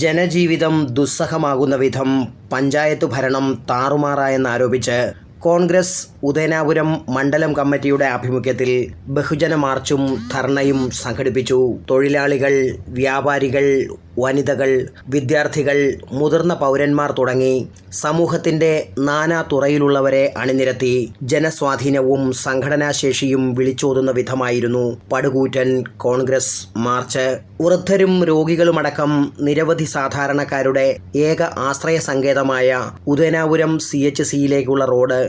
ജനജീവിതം ദുസ്സഹമാകുന്ന വിധം പഞ്ചായത്ത് ഭരണം താറുമാറായെന്നാരോപിച്ച് കോൺഗ്രസ് ഉദയനാപുരം മണ്ഡലം കമ്മിറ്റിയുടെ ആഭിമുഖ്യത്തിൽ ബഹുജന മാർച്ചും ധർണയും സംഘടിപ്പിച്ചു. തൊഴിലാളികൾ വ്യാപാരികൾ വനിതകൾ വിദ്യാർത്ഥികൾ മുതിർന്ന പൗരന്മാർ തുടങ്ങി സമൂഹത്തിന്റെ നാനാ തുറയിലുള്ളവരെ അണിനിരത്തി ജനസ്വാധീനവും സംഘടനാശേഷിയും വിളിച്ചോതുന്ന വിധമായിരുന്നു പടുകൂറ്റൻ കോൺഗ്രസ് മാർച്ച്. വൃദ്ധരും രോഗികളുമടക്കം നിരവധി സാധാരണക്കാരുടെ ഏക ആശ്രയ സങ്കേതമായ ഉദയനാപുരം സി എച്ച് സിയിലേക്കുള്ള റോഡ്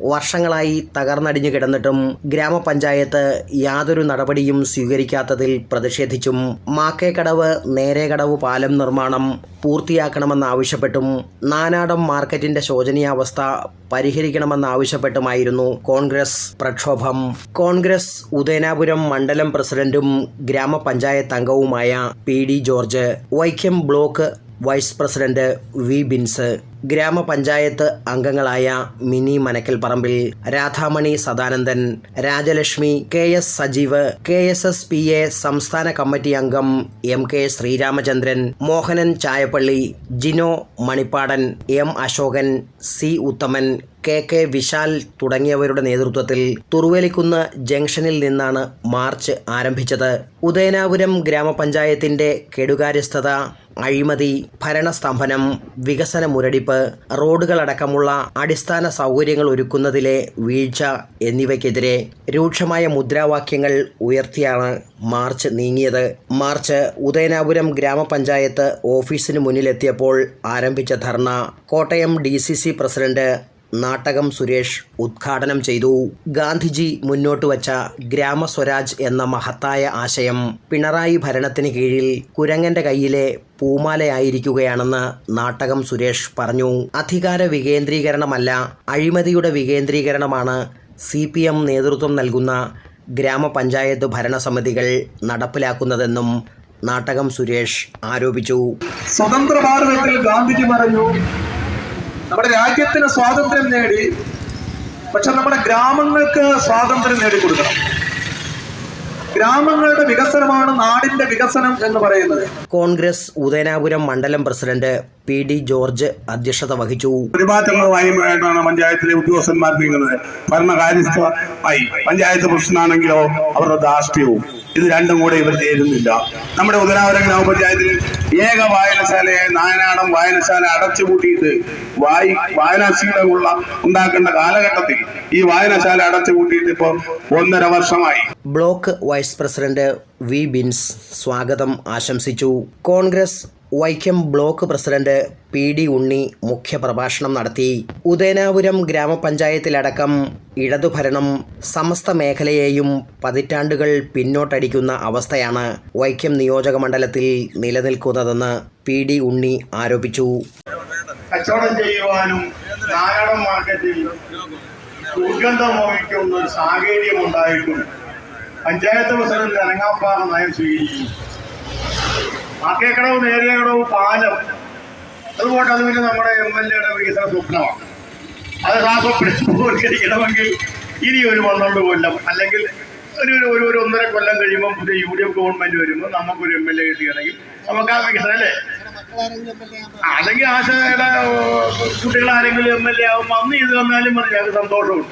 വർഷങ്ങളായി തകർന്നടിഞ്ഞു കിടന്നിട്ടും ഗ്രാമപഞ്ചായത്ത് യാതൊരു നടപടിയും സ്വീകരിക്കാത്തതിൽ പ്രതിഷേധിച്ചും മാക്കേക്കടവ് നേരേകടവ് പാലം നിർമ്മാണം പൂർത്തിയാക്കണമെന്നാവശ്യപ്പെട്ടും നാനാടം മാർക്കറ്റിന്റെ ശോചനീയാവസ്ഥ പരിഹരിക്കണമെന്നാവശ്യപ്പെട്ടുമായിരുന്നു കോൺഗ്രസ് പ്രക്ഷോഭം. കോൺഗ്രസ് ഉദയനാപുരം മണ്ഡലം പ്രസിഡന്റും ഗ്രാമപഞ്ചായത്ത് അംഗവുമായ P D George Vaikom block vice president V Bins ഗ്രാമപഞ്ചായത്ത് അംഗങ്ങളായ Mini Manakkal Parambil Radhamani Sadanandan Rajalakshmi K S Sajeev K S S P A സംസ്ഥാന കമ്മിറ്റി അംഗം M K Sreeramachandran Mohanan Chayappally Jino Manippadan M Ashokan C Uthaman K K Vishal തുടങ്ങിയവരുടെ നേതൃത്വത്തിൽ തുറുവേലിക്കുന്ന് ജംഗ്ഷനിൽ നിന്നാണ് March ആരംഭിച്ചത്. ഉദയനാപുരം ഗ്രാമപഞ്ചായത്തിന്റെ കെടുകാര്യസ്ഥത അഴിമതി ഭരണസ്തംഭനം വികസന മുരടിപ്പ് റോഡുകളടക്കമുള്ള അടിസ്ഥാന സൗകര്യങ്ങൾ ഒരുക്കുന്നതിലെ വീഴ്ച എന്നിവയ്ക്കെതിരെ രൂക്ഷമായ മുദ്രാവാക്യങ്ങൾ ഉയർത്തിയാണ് മാർച്ച് നീങ്ങിയത്. മാർച്ച് ഉദയനാപുരം ഗ്രാമപഞ്ചായത്ത് ഓഫീസിന് മുന്നിലെത്തിയപ്പോൾ ആരംഭിച്ച ധർണ. കോട്ടയം ഡി പ്രസിഡന്റ് നാട്ടകം സുരേഷ് ഉദ്ഘാടനം ചെയ്തു. ഗാന്ധിജി മുന്നോട്ട് വച്ച ഗ്രാമസ്വരാജ് എന്ന മഹത്തായ ആശയം പിണറായി ഭരണത്തിന് കീഴിൽ കുരങ്ങന്റെ കയ്യിലെ പൂമാലയായിരിക്കുകയാണെന്ന് നാടകം സുരേഷ് പറഞ്ഞു. അധികാര വികേന്ദ്രീകരണമല്ല അഴിമതിയുടെ വികേന്ദ്രീകരണമാണ് സി പി എം നേതൃത്വം നൽകുന്ന ഗ്രാമപഞ്ചായത്ത് ഭരണസമിതികൾ നടപ്പിലാക്കുന്നതെന്നും നാടകം സുരേഷ് ആരോപിച്ചു. സ്വതന്ത്ര ഭാരതത്തിൽ ഗാന്ധിജി പറഞ്ഞു നമ്മുടെ രാജ്യത്തിന് സ്വാതന്ത്ര്യം നേടി പക്ഷെ നമ്മുടെ ഗ്രാമങ്ങൾക്ക് സ്വാതന്ത്ര്യം നേടിക്കൊടുക്കണം. ഗ്രാമങ്ങളുടെ വികസനമാണ് നാടിന്റെ വികസനം എന്ന് പറയുന്നത്. കോൺഗ്രസ് ഉദയനാപുരം മണ്ഡലം പ്രസിഡന്റ് പി ഡി ജോർജ് അധ്യക്ഷത വഹിച്ചു. പെരുമാറ്റങ്ങളുമായിട്ടാണ് പഞ്ചായത്തിലെ ഉദ്യോഗസ്ഥന്മാർ നീങ്ങുന്നത്. ഭരണകാര്യസ്ഥമായി പഞ്ചായത്ത് പ്രശ്നമാണെങ്കിലോ അവരുടെ ധാർഷ്ട്യവും. ഇത് രണ്ടും കൂടെ ഇവർ ചേരുന്നില്ല. നമ്മുടെ ഉദരാവര ഗ്രാമപഞ്ചായത്തിൽ ഏക വായനശാലയായ നായനാടം വായനശാല അടച്ചുപൂട്ടിയിട്ട് വായി വായനാശീലമുള്ള ഉണ്ടാക്കേണ്ട കാലഘട്ടത്തിൽ ഈ വായനശാല അടച്ചുപൂട്ടിയിട്ട് ഇപ്പോൾ ഒന്നര വർഷമായി. Block vice president V Bins സ്വാഗതം ആശംസിച്ചു. Congress Vaikom block president P D Unni മുഖ്യപ്രഭാഷണം നടത്തി. ഉദയനാപുരം ഗ്രാമപഞ്ചായത്തിലടക്കം ഇടതുഭരണം സമസ്ത മേഖലയെയും പതിറ്റാണ്ടുകൾ പിന്നോട്ടടിക്കുന്ന അവസ്ഥയാണ് വൈക്കം നിയോജക മണ്ഡലത്തിൽ നിലനിൽക്കുന്നതെന്ന് പി ഡി ഉണ്ണി ആരോപിച്ചു. കച്ചവടം ചെയ്യുവാനും നാരായണ മാർക്കറ്റിൽ ദുർഗന്ധം ഒരു സാഹചര്യം ഉണ്ടായിട്ടും പഞ്ചായത്ത് പ്രസിഡന്റ് അനങ്ങാപ്പാറ നയം സ്വീകരിച്ചു ആക്കേക്കടവ് നേരിയകടവ് പാലം. അതുപോലെ അത് പിന്നെ നമ്മുടെ എം എൽ എയുടെ വികസന സ്വപ്നമാണ്. അത് സാഹസപ്പെടുത്തിക്കണമെങ്കിൽ ഇനി ഒരു പന്ത്രണ്ട് കൊല്ലം അല്ലെങ്കിൽ ഒരു ഒരു ഒരു ഒരു ഒന്നര കൊല്ലം കഴിയുമ്പോൾ പുതിയ യു ഡി എഫ് ഗവൺമെന്റ് വരുമ്പോൾ നമുക്കൊരു എം എൽ എ കിട്ടുകയാണെങ്കിൽ നമുക്ക് ആ വികസനം അല്ലേ? അല്ലെങ്കിൽ ആശയുടെ കുട്ടികൾ ആരെങ്കിലും എം എൽ എ ആകുമ്പോൾ അന്ന് ഇത് വന്നാലും മതി ഞങ്ങൾക്ക് സന്തോഷമുണ്ട്.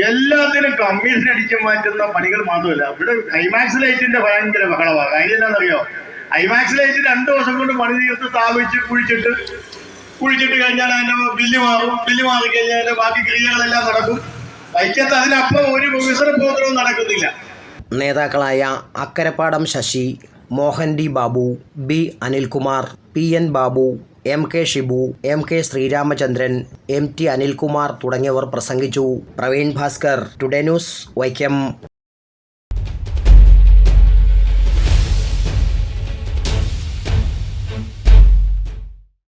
എല്ലാത്തിനും കമ്മീഷൻ അടിച്ചു മാറ്റുന്ന പണികൾ മാത്രമല്ല. ഇവിടെ ഐമാക്സ് ലൈറ്റിന്റെ ഭയങ്കര ബഹളമാണ്. കാര്യം എന്താണെന്നറിയോ? ഐമാക്സ് ലൈറ്റ് രണ്ടു ദിവസം കൊണ്ട് പണി തീർത്ത് താപിച്ച് കുഴിച്ചിട്ട് കുഴിച്ചിട്ട് കഴിഞ്ഞാൽ അതിന്റെ ബില്ല് മാറും. ബില്ല് മാറി കഴിഞ്ഞാൽ അതിന്റെ ബാക്കി ക്രിയകളെല്ലാം നടക്കും. വൈക്കത്ത് അതിനപ്പം ഒരു വികസന പ്രവർത്തനവും നടക്കുന്നില്ല. നേതാക്കളായ Akkarappadam Sasi Mohan D Babu B Anilkumar P N Babu M K Shibu M K Sreeramachandran M T Anilkumar തുടങ്ങിയവർ പ്രസംഗിച്ചു. Praveen Bhaskar today news Vaikom.